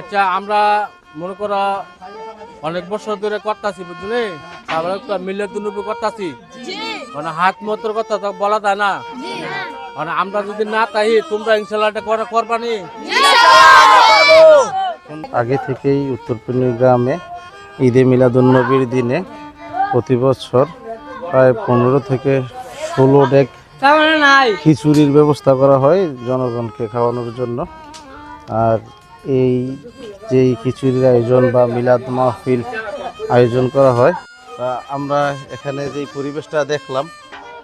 আচ্ছা আমরা মনে করো অনেক বছর ধরে করতেছি বুঝলি? তারপরে মিলে দুনুপি করতেছি। মানে হাত মতোর কথা তো বলা যায় না। মানে আমরা যদি না তাই তোমরা ইনশাল্লাহ এটা করা করবানি আগে থেকেই উত্তরপূর্ণি গ্রামে ঈদে মিলাদুন্নবীর দিনে প্রতি বছর প্রায় পনেরো থেকে ষোলো ডেক খিচুড়ির ব্যবস্থা করা হয় জনগণকে খাওয়ানোর জন্য। আর এই যে খিচুড়ির আয়োজন বা মিলাদ মাহফিল আয়োজন করা হয় আমরা এখানে যে পরিবেশটা দেখলাম,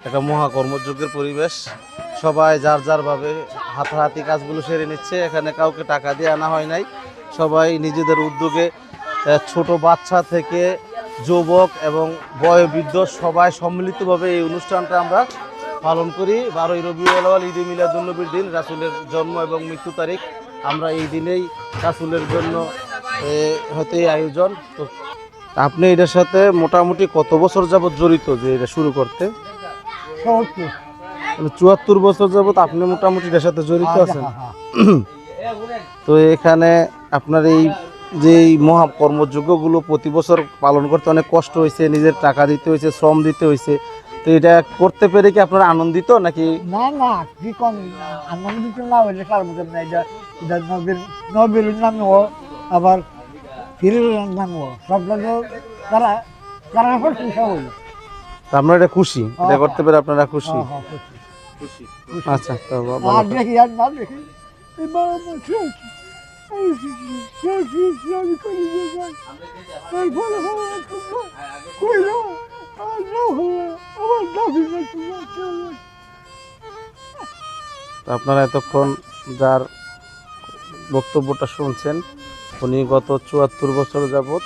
একটা মহাকর্মযজ্ঞের পরিবেশ। সবাই যার যারভাবে হাতাহাতি কাজগুলো সেরে নিচ্ছে, এখানে কাউকে টাকা দিয়ে আনা হয় নাই। সবাই নিজেদের উদ্যোগে ছোট বাচ্চা থেকে যুবক এবং বয়োবৃদ্ধ সবাই সম্মিলিতভাবে এই অনুষ্ঠানটা আমরা পালন করি। বারোই রবিউল ঈদে মিলাদুন্নবীর দিন, রাসুলের জন্ম এবং মৃত্যু তারিখ। আমরা এই দিনেই রাসুলের জন্য এই আয়োজন। তো আপনি এটার সাথে মোটামুটি কত বছর যাবত জড়িত যে এটা শুরু করতে? চুয়াত্তর বছর যাবত আপনি মোটামুটি এটার সাথে জড়িত আছেন। তো এখানে আপনার এই যে এই মহা কর্মযোগ্যগুলো প্রতি বছর পালন করতে অনেক কষ্ট হয়েছে নিজের টাকা দিতে হয়েছে শ্রম দিতে হয়েছে। তো এটা করতে পেরে কি আপনারা আনন্দিত নাকি? না না কি কম আনন্দিত না হইলে কার মধ্যে না এটা এটা নবীর নবীর নামও আবার ফিরের নামও সব লোক তারা তারা সবাই তা আপনারা এটা খুশি এটা করতে পেরে আপনারা খুশি? হ্যাঁ, হ্যাঁ, আচ্ছা তো আর। দেখি আর না দেখি কইল আর আপনারা এতক্ষণ যার বক্তব্যটা শুনছেন, উনি গত চুয়াত্তর বছর যাবৎ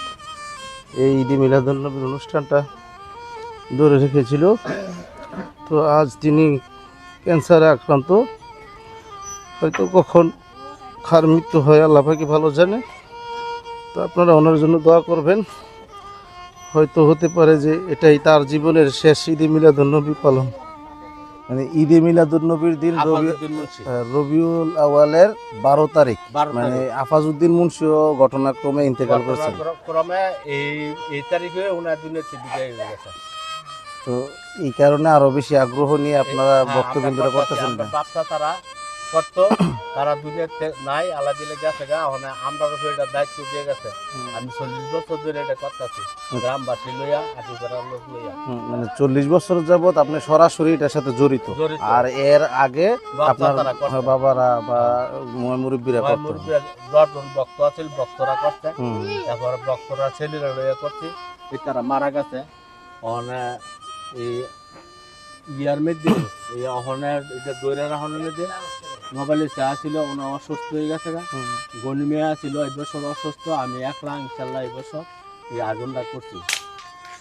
এই ঈদি মিলাদুল্নবীর অনুষ্ঠানটা ধরে রেখেছিল। তো আজ তিনি ক্যান্সারে আক্রান্ত। হয়তো কখন খার মৃত্যু হয়, আল্লাহ পাকি ভালো জানে। তো আপনারা ওনার জন্য দোয়া করবেন। হয়তো হতে পারে যে এটাই তার জীবনের শেষ ঈদে মিলাদুন্নবী পালন। মানে ঈদে মিলাদুন্নবীর দিন রবিউল আওয়ালের বারো তারিখ। মানে আফাজউদ্দিন মুন্সিও ঘটনাক্রমে ইন্তেকাল করেছেন। ক্রমে এই তারিখে ওনার হয়ে তো এই কারণে আরও বেশি আগ্রহ নিয়ে আপনারা হ্যাঁ, বক্তব্যরা আমরা করতেছেন তারা করতো তারা দুনিয়াতে নাই আল্লাহ দিলে গেছে গা ওখানে আমরা এটা দায়িত্ব দিয়ে গেছে। আমি চল্লিশ বছর ধরে এটা করতেছি গ্রামবাসী লইয়া করার লোক লইয়া। মানে চল্লিশ বছর যাবত আপনি সরাসরি এটার সাথে জড়িত। আর এর আগে আপনার বাবারা বা মুরব্বীরা দশজন ভক্ত আছে ভক্তরা করছে। তারপর ভক্তরা ছেলেরা লইয়া করছে তারা মারা গেছে। ওখানে এই ইয়ার মধ্যে এই অহনের এটা দৈরা রাহনের মধ্যে মোবাইলে চা ছিল ওনা অসুস্থ হয়ে গেছে গা। হুম। গনিমিয়া ছিল এই বছর অসুস্থ আমি একলা ইনশাল্লাহ এই বছর এই আয়োজনটা করছি।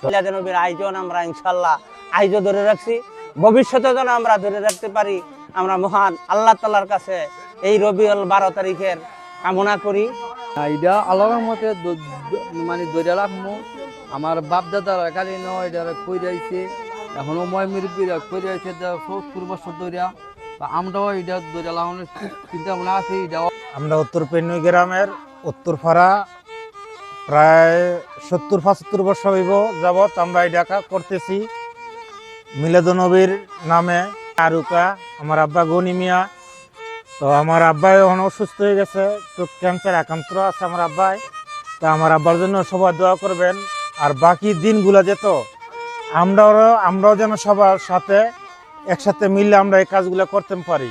মিলাদনবীর আয়োজন আমরা ইনশাল্লাহ আয়োজন ধরে রাখছি। ভবিষ্যতে যেন আমরা ধরে রাখতে পারি আমরা মহান আল্লাহ তালার কাছে এই রবিউল বারো তারিখের কামনা করি। এটা আল্লাহর মতে দ- দ- মানে দৈরা রাখব আমার বাপ দাদারা কালি নয় এটা কই যাইছে এখনও ময় মুরব্বীরা কই যাইছে সত্তর বছর ধরিয়া তা আমরাও এটা চিন্তা ভাবনা আছে আমরা উত্তর পেন্নই গ্রামের উত্তরপাড়া প্রায় সত্তর, পঁচাত্তর বছর হইব যাবৎ আমরা এই ডাকা করতেছি। মিলাদনবীর নামে আরুকা, আমার আব্বা গনি মিয়া। তো আমার আব্বাই এখন অসুস্থ হয়ে গেছে তো ক্যান্সার, একান্ত আছে আমার আব্বাই। তা আমার আব্বার জন্য সবাই দোয়া করবেন। আর বাকি দিনগুলো যেত আমরাও আমরাও যেন সবার সাথে একসাথে মিললে আমরা এই কাজগুলো করতে পারি।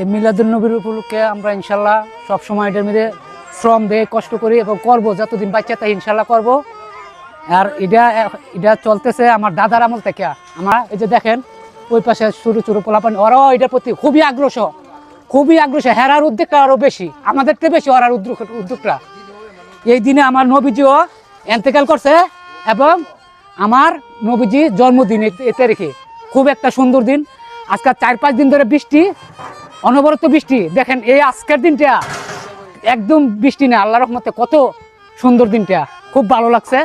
এই মিলাদুল নবীর উপলক্ষে আমরা ইনশাল্লাহ সব সময় এটার মধ্যে শ্রম দিয়ে কষ্ট করি এবং করব, যতদিন বাচ্চা তাই ইনশাল্লাহ করব। আর এটা এটা চলতেছে আমার দাদার আমল থেকে। আমার এই যে দেখেন, ওই পাশে সরু সরু পোলাপান, ওরাও এটার প্রতি খুবই আগ্রসর খুবই আগ্রসর হেরার উদ্যোগটা আরও বেশি। আমাদের থেকে বেশি ওরার উদ্যোগ, উদ্যোগটা। এই দিনে আমার নবীজিও এন্তেকাল করছে এবং আমার নবীজি জন্মদিন রেখে তারিখে। খুব একটা সুন্দর দিন। আজকাল চার পাঁচ দিন ধরে বৃষ্টি, অনবরত বৃষ্টি। দেখেন এই আজকের দিনটা একদম বৃষ্টি না আল্লাহ রহমতে কত সুন্দর দিনটা। খুব ভালো লাগছে।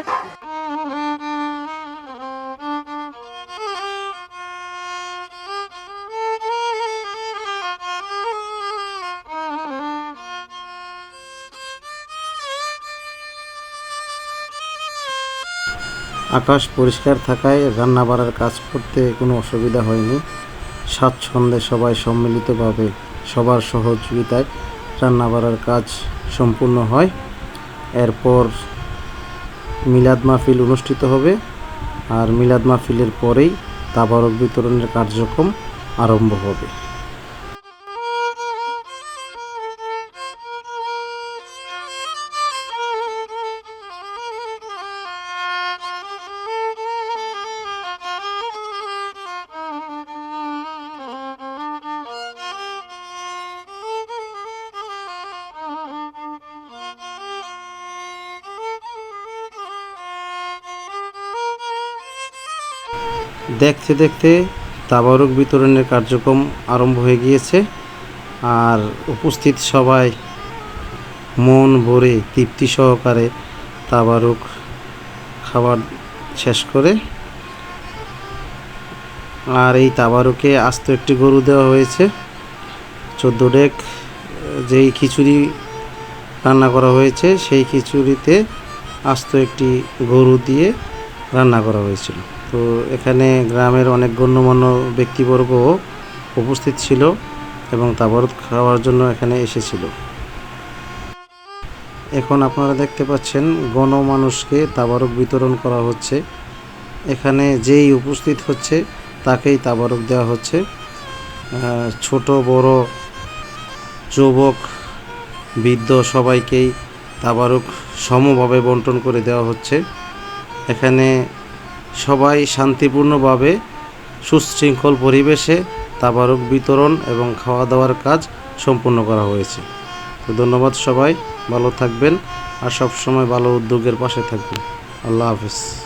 আকাশ পরিষ্কার থাকায় রান্না বাড়ার কাজ করতে কোনো অসুবিধা হয়নি। স্বাচ্ছন্দ্যে সবাই সম্মিলিতভাবে সবার সহযোগিতায় রান্না বাড়ার কাজ সম্পূর্ণ হয়। এরপর মিলাদ মাহফিল অনুষ্ঠিত হবে আর মিলাদ মাহফিলের পরেই তাবারক বিতরণের কার্যক্রম আরম্ভ হবে। দেখতে দেখতে তাবারক বিতরণের কার্যক্রম আরম্ভ হয়ে গিয়েছে আর উপস্থিত সবাই মন ভরে তৃপ্তি সহকারে তাবারক খাবার শেষ করে আর এই তাবারুকে আস্ত একটি গরু দেওয়া হয়েছে। চোদ্দ ডেক, যেই খিচুড়ি রান্না করা হয়েছে, সেই খিচুড়িতে আস্ত একটি গরু দিয়ে রান্না করা হয়েছিল। তো এখানে গ্রামের অনেক গণ্যমান্য ব্যক্তিবর্গ উপস্থিত ছিল এবং তাবারত খাওয়ার জন্য এখানে এসেছিল। এখন আপনারা দেখতে পাচ্ছেন গণমানুষকে তাবারক বিতরণ করা হচ্ছে। এখানে যেই উপস্থিত হচ্ছে তাকেই তাবারক দেওয়া হচ্ছে। ছোট, বড়, যুবক, বৃদ্ধ সবাইকেই তাবারক সমভাবে বন্টন করে দেওয়া হচ্ছে। এখানে সবাই শান্তিপূর্ণভাবে, সুশৃঙ্খল পরিবেশে তাবারক বিতরণ এবং খাওয়া দাওয়ার কাজ সম্পূর্ণ করা হয়েছে। তো ধন্যবাদ সবাই, ভালো থাকবেন আর সবসময় ভালো উদ্যোগের পাশে থাকবেন। আল্লাহ হাফিজ।